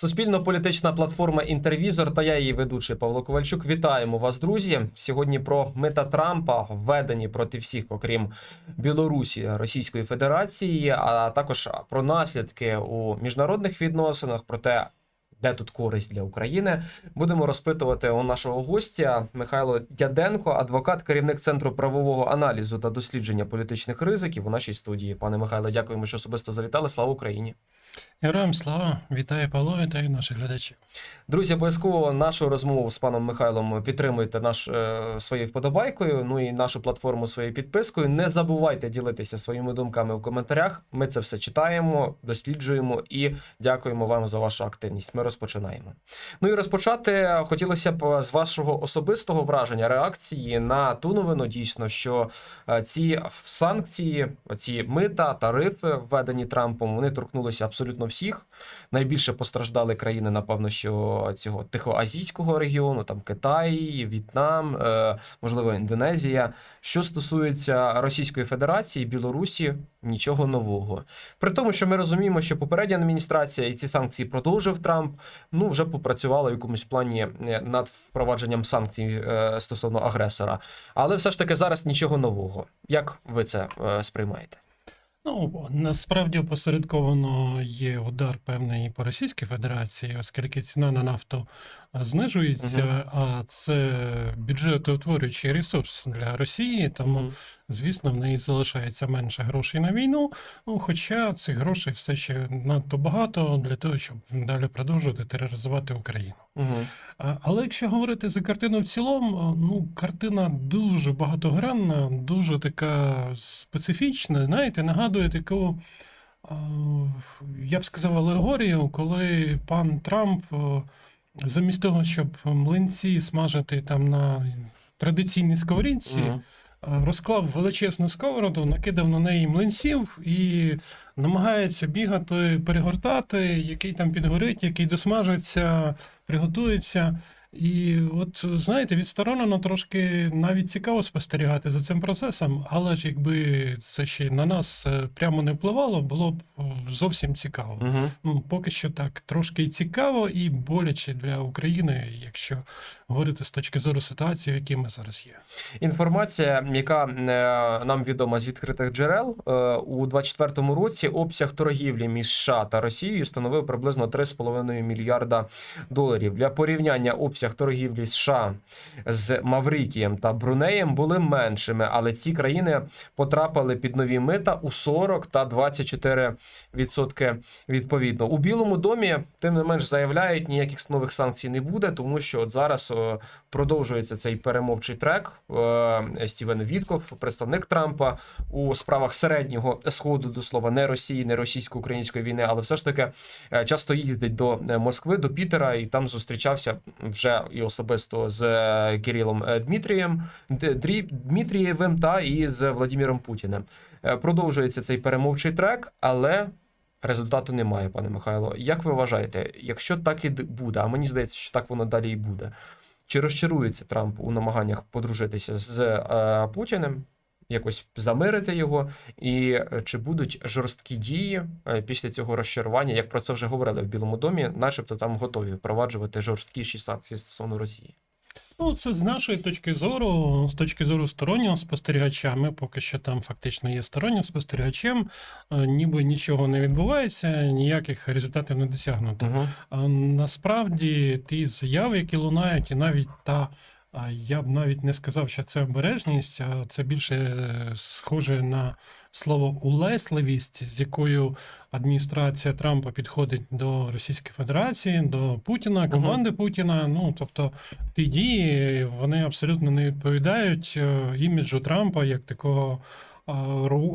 Суспільно-політична платформа Інтервізор та я її ведучий Павло Ковальчук. Вітаємо вас, друзі. Сьогодні про мета Трампа введені проти всіх, окрім Білорусі Російської Федерації, а також про наслідки у міжнародних відносинах, про те, де тут користь для України. Будемо розпитувати у нашого гостя Михайло Дяденко, адвокат, керівник центру правового аналізу та дослідження політичних ризиків у нашій студії. Пане Михайло, дякуємо, що особисто завітали. Слава Україні! Героям слава, вітаю Павло, вітаю наших глядачів. Друзі, обов'язково нашу розмову з паном Михайлом підтримуйте наш е, своєю вподобайкою. Ну і нашу платформу своєю підпискою. Не забувайте ділитися своїми думками в коментарях. Ми це все читаємо, досліджуємо і дякуємо вам за вашу активність. Ми розпочинаємо. Ну і розпочати хотілося б з вашого особистого враження реакції на ту новину, дійсно, що е, ці санкції, ці мита, тарифи, введені Трампом, вони торкнулися абсолютно всіх. Найбільше постраждали країни, напевно, що цього тихоазійського регіону, там Китай, В'єтнам, е, можливо, Індонезія. Що стосується Російської Федерації, Білорусі, нічого нового. При тому, що ми розуміємо, що попередня адміністрація і ці санкції продовжив Трамп, ну вже попрацювала в якомусь плані е, над впровадженням санкцій е, стосовно агресора. Але все ж таки зараз нічого нового. Як ви це сприймаєте? Ну насправді опосередковано є удар певний по Російській Федерації, оскільки ціна на нафту знижується, Мгм. а це бюджетоутворюючий ресурс для Росії, тому Мгм. звісно в неї залишається менше грошей на війну. Ну хоча цих грошей все ще надто багато для того, щоб далі продовжувати тероризувати Україну. Угу. А, Але якщо говорити за картину в цілому, ну картина дуже багатогранна, дуже така специфічна. Знаєте, нагадує таку, я б сказав, алегорію, коли пан Трамп замість того, щоб млинці смажити там на традиційній сковорідці, mm -hmm. розклав величезну сковороду, накидав на неї млинців і намагається бігати, перегортати, який там підгорить, який досмажиться, приготується. І от знаєте, відсторонено трошки навіть цікаво спостерігати за цим процесом, але ж якби це ще на нас е, прямо не впливало, було б е, зовсім цікаво. Угу. Ну, поки що так, трошки цікаво, і боляче для України, якщо говорити з точки зору ситуації, в якій ми зараз є. Інформація, яка е, нам відома з відкритих джерел, е, у 2024 році обсяг торгівлі між США та Росією становив приблизно 3,5 мільярда доларів. Для порівняння обсяг торгівлі США з Маврикієм та Брунеєм були меншими, але ці країни потрапили під нові мита у 40 та 24 відсотки відповідно. У Білому домі тим не менш заявляють, ніяких нових санкцій не буде, тому що от зараз е, продовжується цей перемовчий трек. Е, Стівен Вітков, представник Трампа у справах середнього сходу до слова не Росії, не російсько-української війни, але все ж таки е, часто їздить до е, Москви, до Пітера, і там зустрічався вже і особисто з е, Кирилом е, Дмитрієм Дмитрієвим та і з Владимиром Путіним. Е, Продовжується цей перемовчий трек, але. Результату немає, пане Михайло. Як ви вважаєте, якщо так і буде, а мені здається, що так воно далі і буде, чи розчарується Трамп у намаганнях подружитися з е, Путіним, якось замирити його, і е, чи будуть жорсткі дії е, після цього розчарування, як про це вже говорили в Білому домі, начебто там готові впроваджувати жорсткіші санкції стосовно Росії? Ну, це з нашої точки зору, з точки зору стороннього спостерігача, ми поки що там фактично є стороннім спостерігачем, е, ніби нічого не відбувається, ніяких результатів не досягнуто. А насправді ті заяви, які лунають, і навіть та, я б навіть не сказав, що це обережність, а це більше е, схоже на слово улесливість, з якою адміністрація Трампа підходить до Російської Федерації, до Путіна, команди Путіна. Ну тобто ті дії вони абсолютно не відповідають е, іміджу Трампа як такого.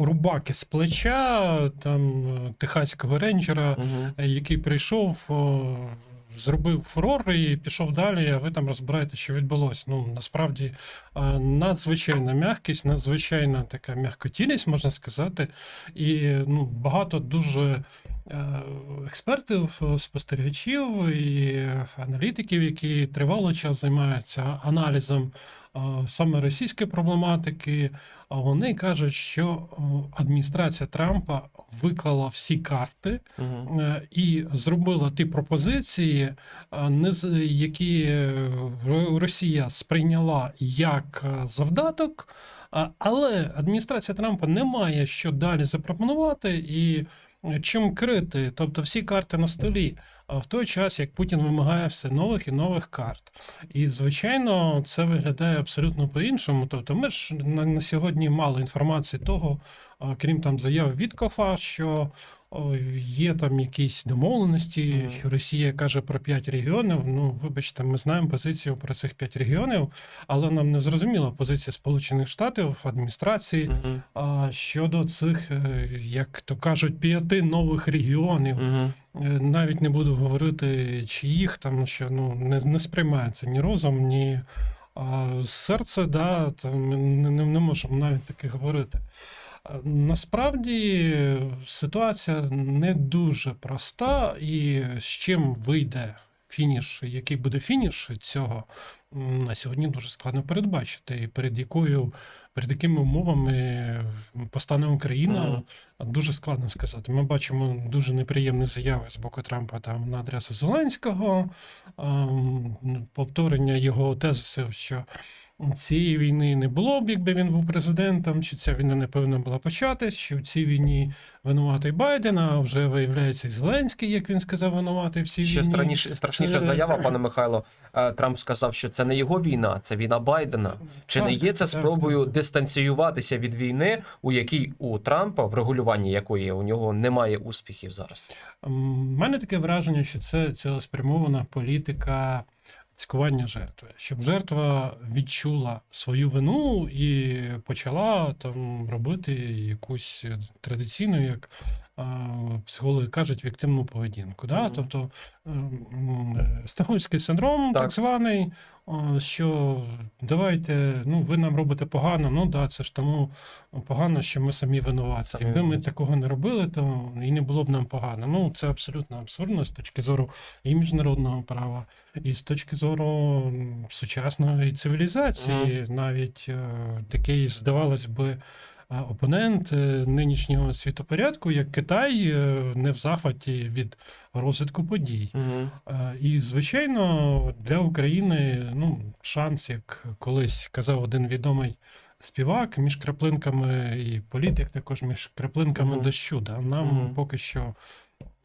Рубаки з плеча, там е, техаського рейнджера. Е, який прийшов, о, зробив фурор і пішов далі, а ви там розбираєте, що відбулося. Ну, насправді е, надзвичайна м'якість, надзвичайна така м'якотілість, можна сказати. І ну, багато дуже е, експертів, спостерігачів і аналітиків, які тривалий час займаються аналізом саме російської проблематики, а вони кажуть, що адміністрація Трампа виклала всі карти Угу. е, і зробила ті пропозиції, з- які е, Росія сприйняла як е, завдаток. Але адміністрація Трампа не має що далі запропонувати і е, чим крити. Тобто всі карти на столі. А в той час, як Путін вимагає все нових і нових карт. І, звичайно, це виглядає абсолютно по-іншому. Тобто, ми ж на, сьогодні мало інформації того, крім там заяв від Кофа, що є там якісь домовленості, що Росія каже про п'ять регіонів. Ну, вибачте, ми знаємо позицію про цих п'ять регіонів, але нам не зрозуміла позиція Сполучених Штатів, адміністрації Угу. а, щодо цих, е, як то кажуть, п'яти нових регіонів. Угу. Е, Навіть не буду говорити, чиїх, тому що ну, не, не сприймається ні розум, ні а, серце, да, там, ми не, не, не можемо навіть таке говорити. Насправді ситуація не дуже проста, і з чим вийде фініш, який буде фініш цього, на сьогодні дуже складно передбачити. І перед якою, перед якими умовами постане Україна, дуже складно сказати. Ми бачимо дуже неприємні заяви з боку Трампа там на адресу Зеленського, повторення його тезисів, що цієї війни не було б, якби він був президентом, чи ця війна не повинна була початись, що в цій війні винуватий Байден, а вже виявляється і Зеленський, як він сказав, винуватий в цій Ще війні. страніше, страшніша Це- заява, пане Михайло. Е, Трамп сказав, що це не його війна, це війна Байдена. Чи не є це так, спробою так. дистанціюватися від війни, у якій у Трампа, в регулюванні якої у нього немає успіхів зараз? У мене таке враження, що це цілеспрямована політика цькування жертви, щоб жертва відчула свою вину і почала там робити якусь традиційну, як психологи кажуть, віктивну поведінку. Да? Мгм. Тобто ем, е, стокгольмський синдром, так, Так. званий, що давайте, ну ви нам робите погано, ну да, це ж тому погано, що ми самі винуваті. Самі Якби ми такого не робили, то і не було б нам погано. Ну це абсолютно абсурдно з точки зору і міжнародного права, і з точки зору сучасної цивілізації, навіть е, такий, здавалось би. Опонент е, нинішнього світопорядку, як Китай, е, не в захваті від розвитку подій. Угу. І, звичайно, для України ну, шанс, як колись казав один відомий співак, між краплинками і політик, також між краплинками Мгм. дощу. Да? Нам Мгм. поки що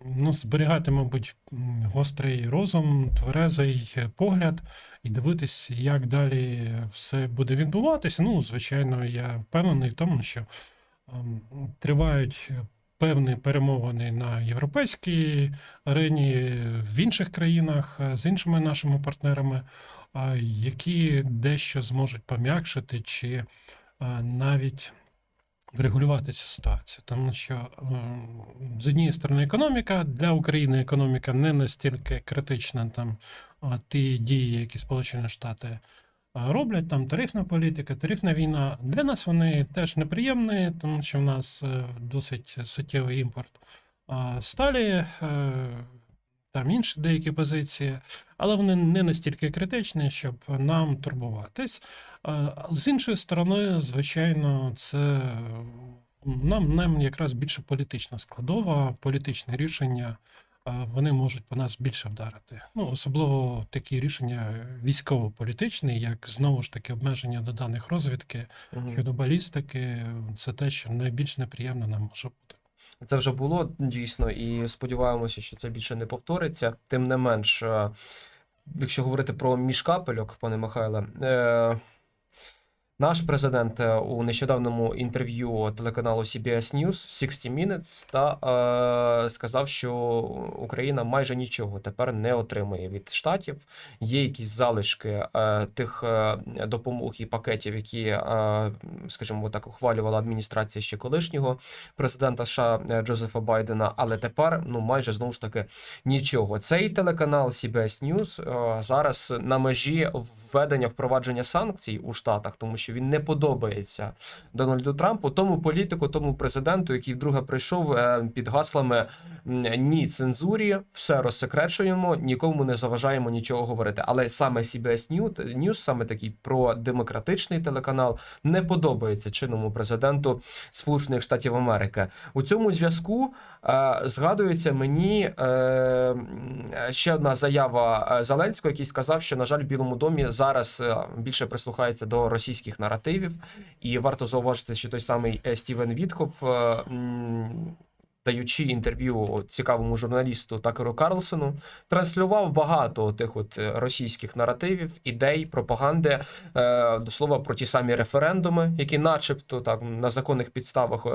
ну, зберігати, мабуть, гострий розум, тверезий е, погляд і дивитись, як далі все буде відбуватися. Ну, звичайно, я впевнений в тому, що ем, тривають певні перемовини на європейській арені, в інших країнах е, з іншими нашими партнерами, які дещо зможуть пом'якшити чи навіть врегулювати цю ситуацію. Тому що ем, з однієї сторони економіка для України економіка не настільки критична там ті дії, які Сполучені Штати роблять, там тарифна політика, тарифна війна. Для нас вони теж неприємні, тому що в нас е, досить суттєвий імпорт сталі, е, там інші деякі позиції, але вони не настільки критичні, щоб нам турбуватись. А з іншої сторони, звичайно, це нам, нам якраз більше політична складова, політичне рішення. Вони можуть по нас більше вдарити. Ну, особливо такі рішення військово-політичні, як знову ж таки обмеження до даних розвідки щодо балістики. Це те, що найбільш неприємно нам може бути. Це вже було дійсно, і сподіваємося, що це більше не повториться. Тим не менш, е, якщо говорити про міжкапельок, пане Михайле, е, наш президент е, у нещодавному інтерв'ю телеканалу CBS News 60 Minutes та е, сказав, що Україна майже нічого тепер не отримує від штатів. Є якісь залишки е, тих е, допомог і пакетів, які, е, скажімо так, ухвалювала адміністрація ще колишнього президента США Джозефа Байдена, але тепер ну майже знову ж таки нічого. Цей телеканал CBS News е, зараз на межі введення впровадження санкцій у Штатах, тому що що він не подобається Дональду Трампу, тому політику, тому президенту, який вдруге прийшов е, під гаслами ні цензурі, все розсекречуємо, нікому не заважаємо нічого говорити. Але саме CBS News, саме такий продемократичний телеканал, не подобається чинному президенту Сполучених Штатів Америки. У цьому зв'язку е, згадується мені е, ще одна заява е, Зеленського, який сказав, що на жаль, в Білому домі зараз е, більше прислухається до російських наративів, і варто зауважити, що той самий е, Стівен Вітхоф. е, Даючи інтерв'ю цікавому журналісту Такеру Карлсону, транслював багато тих от е, російських наративів, ідей, пропаганди, до слова про ті самі референдуми, які, начебто, так на законних підставах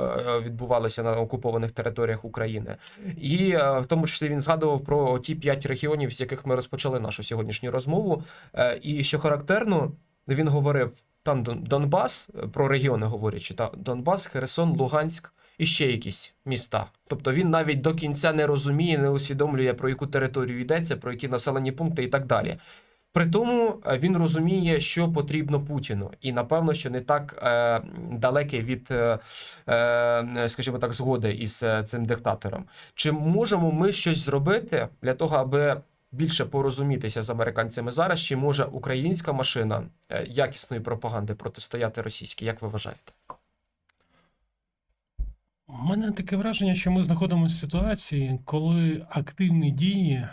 відбувалися на окупованих територіях України. І в тому числі він згадував про ті п'ять регіонів, з яких ми розпочали нашу сьогоднішню розмову. І що характерно, він говорив там Донбас, е, про регіони говорячи, та Донбас, Херсон, Луганськ. І ще якісь міста. Тобто він навіть до кінця не розуміє, не усвідомлює, про яку територію йдеться, про які населені пункти і так далі. При тому е, він розуміє, що потрібно Путіну, і напевно, що не так е, далекий від, е, е, скажімо так, згоди із цим диктатором. Чи можемо ми щось зробити для того, аби більше порозумітися з американцями зараз? Чи може українська машина е, якісної пропаганди протистояти російській? Як ви вважаєте? У мене таке враження, що ми знаходимося в ситуації, коли активні дії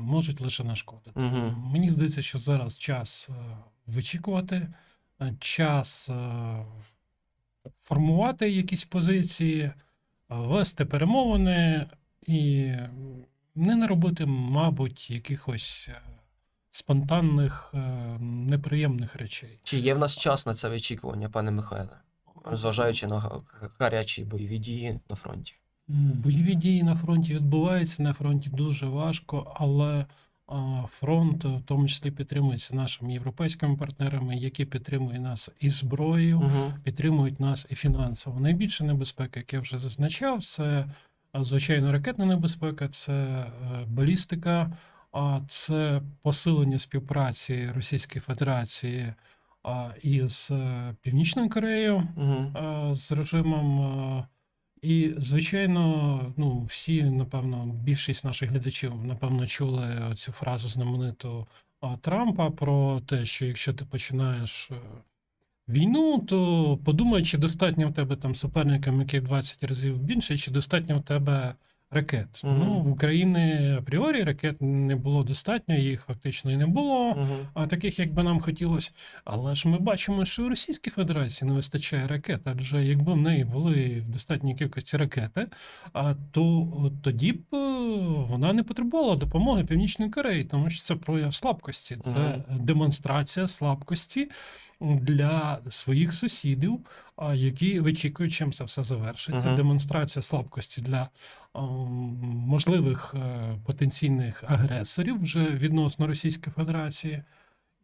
можуть лише нашкодити. Угу. Мені здається, що зараз час е, вичікувати, е, час е, формувати якісь позиції, е, вести перемовини і не наробити, мабуть, якихось е, спонтанних, е, неприємних речей. Чи є в нас час на це вичікування, пане Михайле? Зважаючи на га- гарячі бойові дії на фронті. Бойові дії на фронті відбуваються. На фронті дуже важко, але фронт в тому числі підтримується нашими європейськими партнерами, які підтримують нас і зброєю, Угу. підтримують нас і фінансово. Найбільша небезпека, як я вже зазначав, це звичайно ракетна небезпека, це е, балістика, а це посилення співпраці Російської Федерації із е, Північною Кореєю Угу. з режимом. І, звичайно, ну, всі, напевно, більшість наших глядачів, напевно, чули цю фразу знамениту Трампа про те, що якщо ти починаєш війну, то подумай, чи достатньо в тебе там суперникам, яких в 20 разів більше, чи достатньо в тебе ракет. Мгм. Ну, в Україні апріорі ракет не було достатньо, їх фактично і не було Угу. а таких, як би нам хотілося. Але ж ми бачимо, що у Російській Федерації не вистачає ракет, адже якби в неї були в достатній кількості ракети, а то тоді б е, вона не потребувала допомоги Північної Кореї, тому що це прояв слабкості, це демонстрація слабкості для своїх сусідів, які вичікують, чим це все завершиться. Мгм. Демонстрація слабкості для можливих е, потенційних агресорів вже відносно Російської Федерації.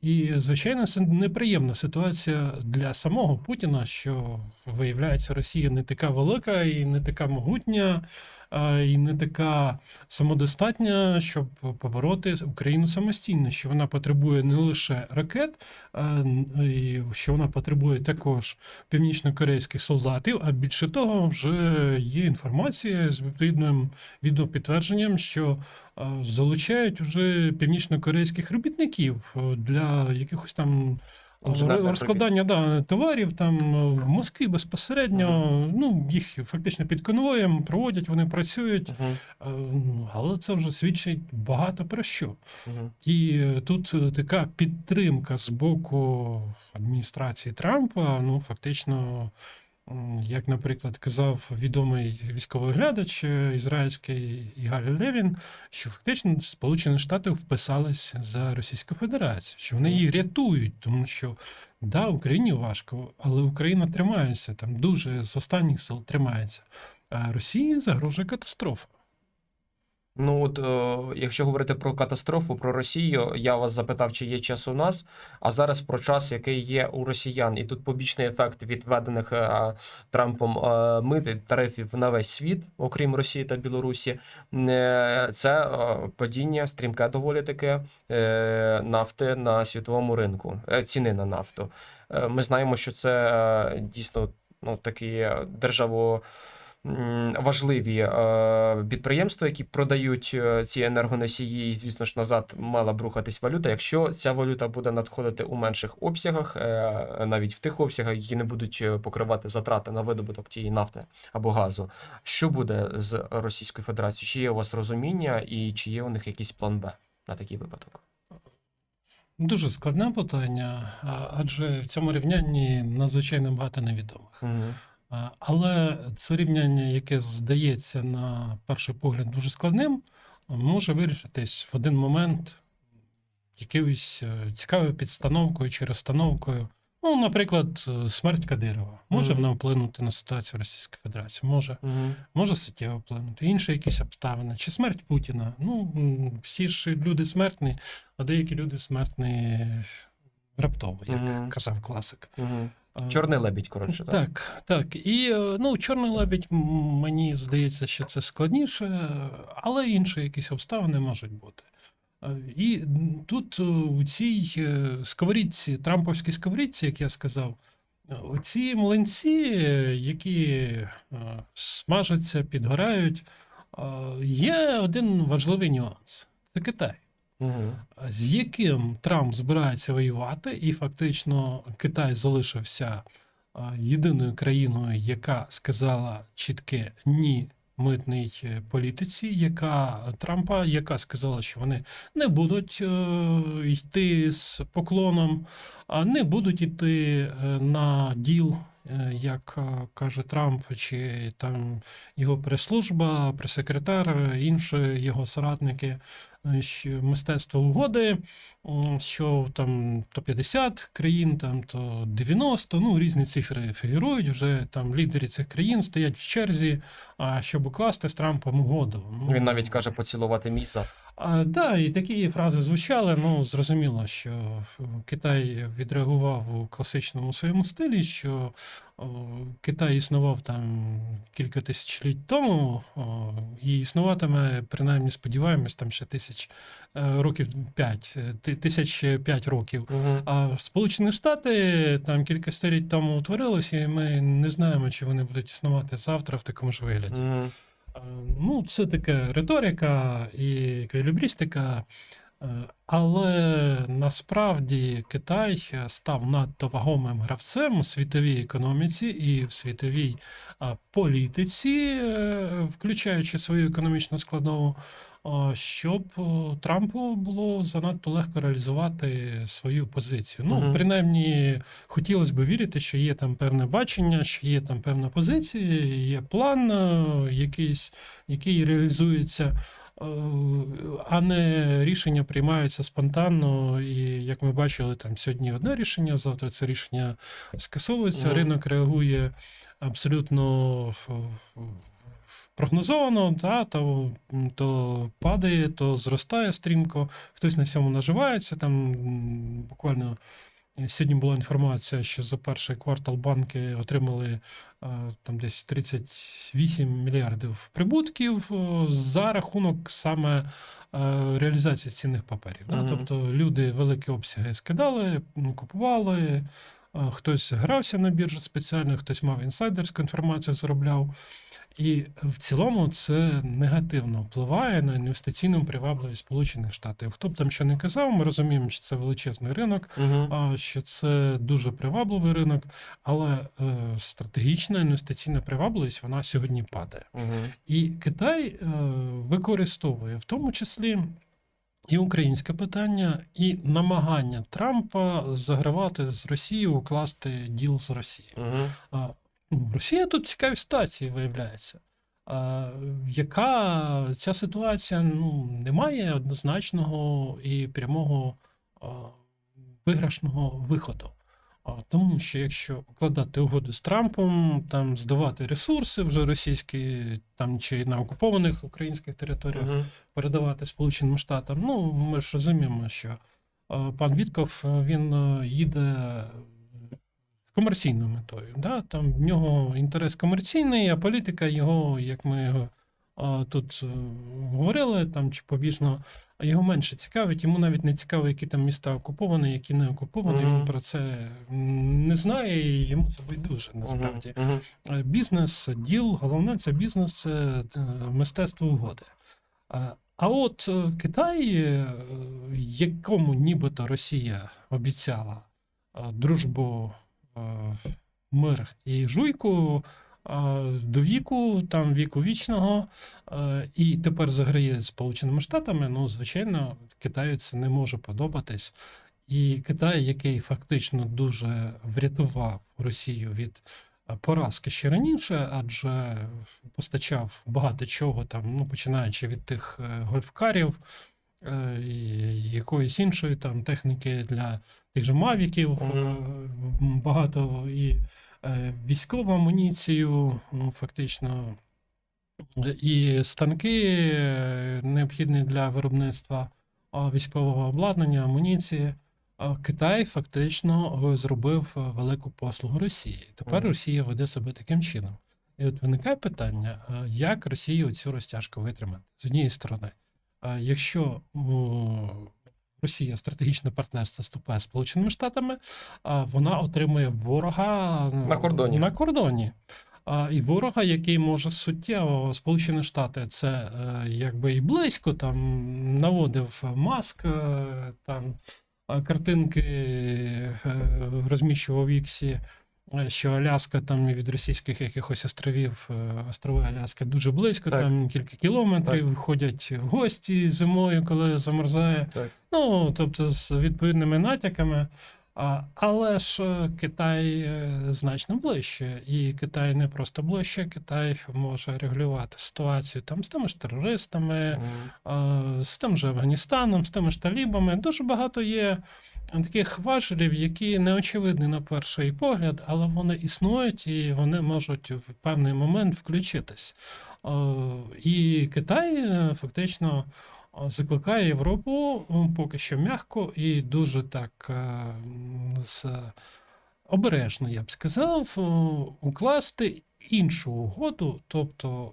І, звичайно, це неприємна ситуація для самого Путіна, що виявляється, Росія не така велика і не така могутня, і не така самодостатня, щоб побороти Україну самостійно, що вона потребує не лише ракет, і що вона потребує також північно-корейських солдатів. А більше того, вже є інформація з відповідним відеопідтвердженням, що залучають вже північно-корейських робітників для якихось там. Розкладання да, товарів там е, в Москві безпосередньо, ну їх фактично під конвоєм проводять, вони працюють, Угу. е, ну, але це вже свідчить багато про що. Угу. І е, тут така підтримка з боку адміністрації Трампа, ну фактично, як, наприклад, казав відомий військовий глядач е, ізраїльський Ігаль Левін, що фактично Сполучені Штати вписались за Російську Федерацію, що вони її рятують, тому що. Да, Україні важко, але Україна тримається там дуже з останніх сил тримається. А Росії загрожує катастрофа. Ну от, е, якщо говорити про катастрофу, про Росію, я вас запитав, чи є час у нас, а зараз про час, який є у росіян. І тут побічний ефект від введених е, Трампом е, мит і тарифів на весь світ, окрім Росії та Білорусі, е, це е, падіння стрімке доволі таке е, нафти на світовому ринку, е, ціни на нафту. Е, Ми знаємо, що це е, дійсно ну, такі державо важливі е, підприємства, які продають е, ці енергоносії, і, звісно ж, назад мала б рухатись валюта. Якщо ця валюта буде надходити у менших обсягах, е, навіть в тих обсягах, які не будуть покривати затрати на видобуток тієї нафти або газу, що буде з Російською Федерацією? Чи є у вас розуміння і чи є у них якийсь план Б на такий випадок? Дуже складне питання, адже в цьому рівнянні надзвичайно багато невідомих. Угу. А, Але це рівняння, яке здається на перший погляд дуже складним, може вирішитись в один момент якоюсь е, цікавою підстановкою чи розстановкою. Ну, наприклад, е, смерть Кадирова. Може Мгм. вона вплинути на ситуацію Російської Федерації? Може. Угу. Може суттєво вплинути. Інші якісь обставини. Чи смерть Путіна? Ну, всі ж люди смертні, а деякі люди смертні раптово, як Мгм. казав класик. Угу. А, Чорний лебідь, коротше, так? так, так. І е, ну, чорний лебідь, мені здається, що це складніше, але інші якісь обставини можуть бути. Е, І тут е, у цій сковорідці, трамповській сковорідці, як я сказав, оці млинці, які смажаться, підгорають, є один важливий нюанс це Китай З яким Трамп збирається воювати, і фактично Китай залишився єдиною країною, яка сказала чітке ні митній е, політиці, яка Трампа, яка сказала, що вони не будуть е, йти з поклоном, а не будуть йти е, на діл. е, Як е, каже Трамп, чи там його прес-служба, прес-секретар, інші його соратники, е, мистецтво угоди, що там то 50 країн, там то 90, ну різні цифри фігурують. Вже там лідери цих країн стоять в черзі, а щоб укласти з Трампом угоду. Ну, Він навіть каже поцілувати мій. А, да, і такі фрази звучали. Ну, зрозуміло, що Китай відреагував у класичному своєму стилі, що о, Китай існував там кілька тисячоліть тому, о, і існуватиме, принаймні, сподіваємось, там ще тисяч е, років п'ять, е, тисяч п'ять років. Угу. А Сполучені Штати там кілька століть тому утворилися, і ми не знаємо, чи вони будуть існувати завтра в такому ж вигляді. Угу. Е, Ну, це таке риторика і еквілібристика. Е, Але насправді Китай став надто вагомим гравцем у світовій економіці і в світовій політиці, е, включаючи свою економічну складову, щоб Трампу було занадто легко реалізувати свою позицію. Ну, Мгм. принаймні, хотілося б вірити, що є там певне бачення, що є там певна позиція, є план е, якийсь, який реалізується. е, А не рішення приймаються спонтанно, і як ми бачили, там сьогодні одне рішення, завтра це рішення скасовується. Ринок реагує абсолютно прогнозовано, та, то, то падає, то зростає стрімко, хтось на цьому наживається. Там буквально сьогодні була інформація, що за перший квартал банки отримали е, там десь 38 мільярдів прибутків е, за рахунок саме е, реалізації цінних паперів. Да? Мгм. Тобто люди великі обсяги скидали, купували. е, Хтось грався на біржі спеціально, хтось мав інсайдерську інформацію, заробляв. І в цілому це негативно впливає на інвестиційну привабливість Сполучених Штатів. Хто б там що не казав, ми розуміємо, що це величезний ринок, Угу. а що це дуже привабливий ринок, але е, стратегічна інвестиційна привабливість вона сьогодні падає. Угу. І Китай е, використовує в тому числі і українське питання, і намагання Трампа загравати з Росією, укласти діл з Росією. А, ну, Росія тут в цікавій ситуації виявляється. А, яка ця ситуація ну, не має однозначного і прямого а, виграшного виходу. А, Тому що якщо укладати угоду з Трампом, там здавати ресурси вже російські, там чи на окупованих українських територіях Мгм. передавати Сполученим Штатам. Ну, ми ж розуміємо, що е, пан Вітков він їде комерційною метою. Да? Там в нього інтерес комерційний, а політика його, як ми його тут е, говорили, там чи побіжно, його менше цікавить. Йому навіть не цікаво, які там міста окуповані, які не окуповані. Мгм. Він про це не знає, і йому це байдуже насправді. Мгм. Е, Бізнес, діл, головне це бізнес, це е, мистецтво угоди. А- от Китай, якому нібито Росія обіцяла дружбу, мир і жуйку до віку, там віку вічного, і тепер заграє з Сполученими Штатами, ну, звичайно, Китаю це не може подобатись. І Китай, який фактично дуже врятував Росію від поразки ще раніше, адже постачав багато чого там, ну починаючи від тих е, гольфкарів, е, і якоїсь іншої там техніки для тих же мавіків, е, багато і е, військову амуніцію, ну, фактично, і станки е, необхідні для виробництва військового обладнання, амуніції. Китай фактично зробив велику послугу Росії. Тепер. Росія веде себе таким чином. І от виникає питання, як Росія цю розтяжку витримати? З однієї сторони, якщо Росія стратегічне партнерство вступає з Сполученими Штатами, а вона отримує ворога На кордоні. На кордоні. А, і ворога, який може суттєво Сполучені Штати, це е, якби і близько там наводив маск, е, там е, картинки е, розміщував в Іксі, що Аляска там від російських якихось островів, е, острови Аляски дуже близько, Так. там кілька кілометрів, ходять в гості зимою, коли замерзає. Так. Ну, тобто з відповідними натяками. Але ж е, Китай е, значно ближче, і Китай не просто ближче, Китай може регулювати ситуацію там з тими ж терористами, з тим же Афганістаном, з тими ж талібами. Дуже багато є таких важелів, які не очевидні на перший погляд, але вони існують і вони можуть в певний момент включитись. Е, І Китай фактично закликає Європу поки що м'яко і дуже так е, з обережно, я б сказав, е, укласти іншу угоду, тобто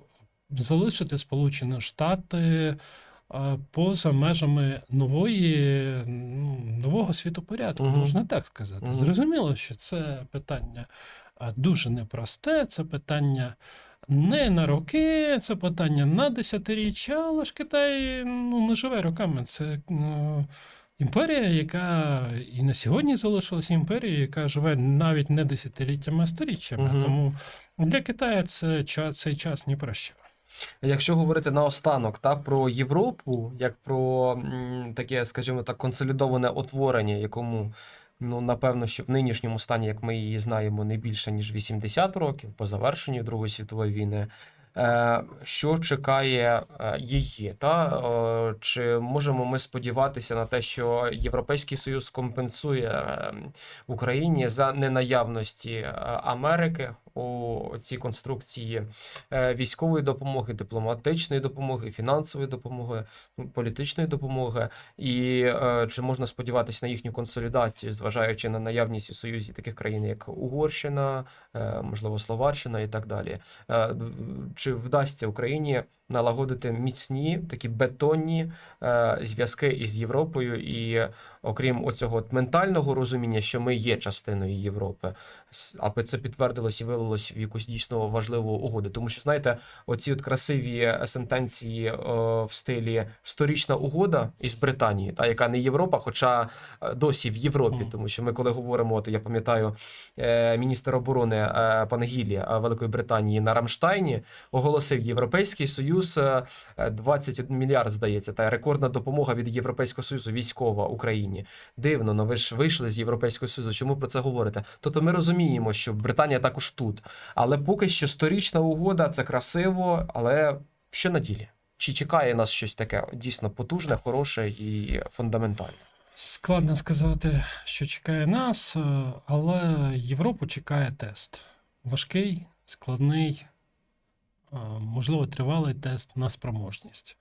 залишити Сполучені Штати е, поза межами нової, ну, нового світопорядку, Мгм. можна так сказати. Мгм. Зрозуміло, що це питання дуже непросте, це питання. Не на роки, це питання на десятиріччя, але ж Китай ну, не живе роками. Це ну, імперія, яка і на сьогодні залишилася імперією, яка живе навіть не десятиліттями, а сторіччями. Мгм. Тому для Китаю це цей час ні про що. Якщо говорити наостанок та про Європу, як про таке, скажімо так, консолідоване утворення, якому ну напевно, що в нинішньому стані, як ми її знаємо, не більше ніж 80 років по завершенню Другої світової війни. Е, Що чекає е, її? Та Е, чи можемо ми сподіватися на те, що Європейський Союз компенсує е, Україні за ненаявності Америки у цій конструкції е, військової допомоги, дипломатичної допомоги, фінансової допомоги, ну, політичної допомоги, і е, чи можна сподіватися на їхню консолідацію, зважаючи на наявність у союзі таких країн, як Угорщина, е, можливо, Словаччина і так далі. Чи вдасться Україні налагодити міцні такі бетонні зв'язки із Європою, і окрім оцього ментального розуміння, що ми є частиною Європи, аби це підтвердилось і вилилось в якусь дійсно важливу угоду. Тому що знаєте, оці от красиві сентенції е, в стилі сторічна угода із Британії, та яка не Європа, хоча е, досі в Європі, тому що ми коли говоримо, от я пам'ятаю, е, міністр оборони пан Гіллі е, Великої Британії на Рамштайні оголосив Європейський Союз е, е, 21 мільярд, здається, та рекордна допомога від Європейського Союзу військова Україні. Дивно, ну ви ж вийшли з Європейського Союзу. Чому про це говорите? Тобто ми розуміємо, що Британія також тут. Але поки що сторічна угода це красиво, але що на ділі? Чи чекає нас щось таке дійсно потужне, хороше і фундаментальне? Складно сказати, що чекає нас, е, але Європу чекає тест. Важкий, складний, е, можливо, тривалий тест на спроможність.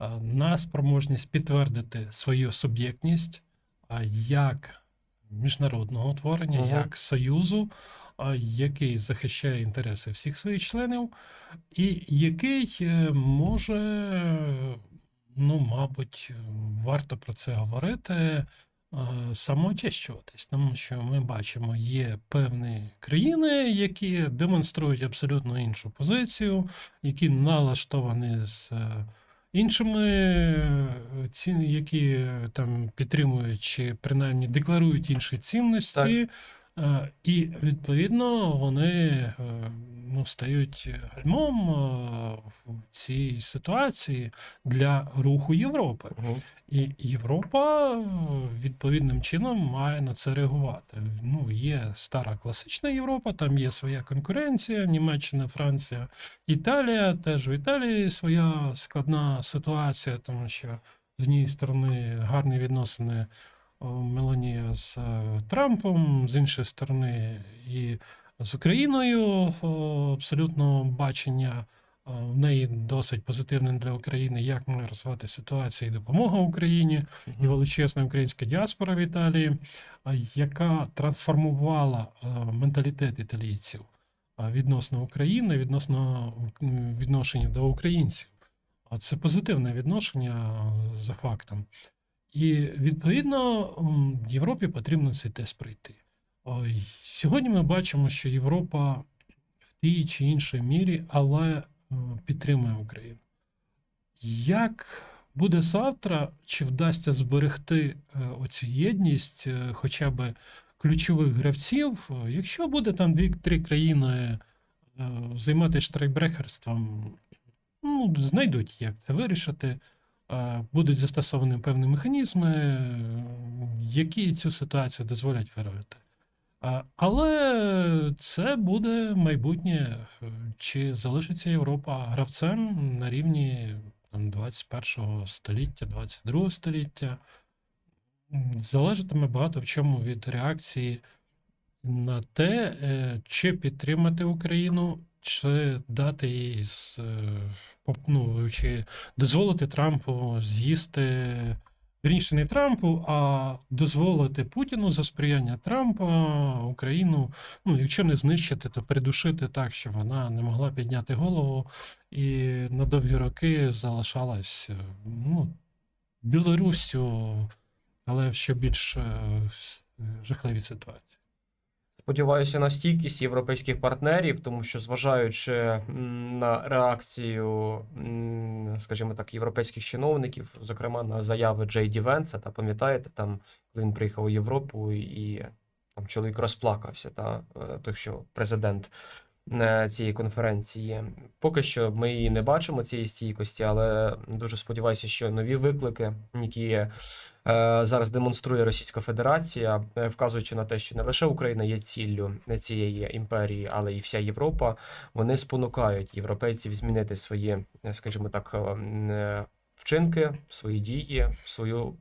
Е, На спроможність підтвердити свою суб'єктність як міжнародного утворення, Мгм. як союзу, який захищає інтереси всіх своїх членів, і який е, може, ну, мабуть, варто про це говорити, е, самоочищуватись, тому що ми бачимо, є певні країни, які демонструють абсолютно іншу позицію, які налаштовані з е, іншими, е, які е, там підтримують чи принаймні декларують інші цінності. Е, І відповідно вони е, ну, стають гальмом е, в цій ситуації для руху Європи. І Європа е, відповідним чином має на це реагувати. Ну, є стара класична Європа, там є своя конкуренція, Німеччина, Франція, Італія. Теж в Італії своя складна ситуація, тому що з однієї сторони гарні відносини Меланія з е, Трампом, з іншої сторони, і з Україною абсолютно бачення е, в неї досить позитивним для України, як може розвивати ситуацію і допомога Україні, і величезна українська діаспора в Італії, яка трансформувала е, менталітет італійців відносно України, відносно відношення до українців. Це позитивне відношення е, за фактом. І відповідно Європі потрібно цей тест пройти. Сьогодні ми бачимо, що Європа в тій чи іншій мірі, але е, підтримує Україну. Як буде завтра, чи вдасться зберегти е, оцю єдність е, хоча б ключових гравців, Е, якщо буде там дві-три країни е, займатися штрайбрехерством, ну, знайдуть, як це вирішити. Е, Будуть застосовані певні механізми, е, які цю ситуацію дозволять виробити. Але це буде майбутнє, е, чи залишиться Європа гравцем на рівні там, 21 століття, 22 століття. Залежатиме багато в чому від реакції на те, е, чи підтримати Україну, чи дати їй е, ну, чи дозволити Трампу з'їсти. Вірніше, не Трампу, а дозволити Путіну за сприяння Трампа Україну, ну, якщо не знищити, то придушити так, щоб вона не могла підняти голову і на довгі роки залишалась е, ну, Білоруссю, але в ще більш е, жахливій ситуації. Сподіваюся на стійкість європейських партнерів, тому що, зважаючи на реакцію, скажімо так, європейських чиновників, зокрема на заяви Джей Ді Венса, та пам'ятаєте, там, коли він приїхав у Європу і там чоловік розплакався, та то той, що президент е, цієї конференції. Поки що ми її не бачимо цієї стійкості, але дуже сподіваюся, що нові виклики, які е, зараз демонструє Російська Федерація, е, вказуючи на те, що не лише Україна є ціллю цієї імперії, але і вся Європа, вони спонукають європейців змінити свої, е, скажімо так, е, е, вчинки, свої дії, свою.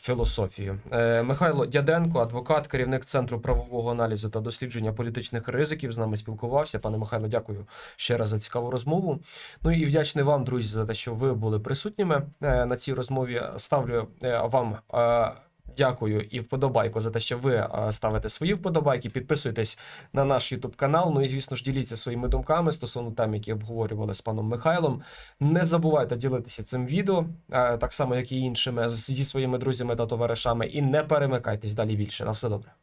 Філософію Е, Михайло Дяденко, адвокат, керівник центру правового аналізу та дослідження політичних ризиків, з нами спілкувався. Пане Михайло, дякую ще раз за цікаву розмову. Ну і вдячний вам, друзі, за те, що ви були присутніми е, на цій розмові. Ставлю е, вам дякую і вподобайку за те, що ви е, ставите свої вподобайки. Підписуйтесь на наш YouTube канал. Ну і звісно ж діліться своїми думками стосовно тем, які обговорювали з паном Михайлом. Не забувайте ділитися цим відео, е, так само як і іншими зі своїми друзями та товаришами. І не перемикайтесь далі більше. На все добре.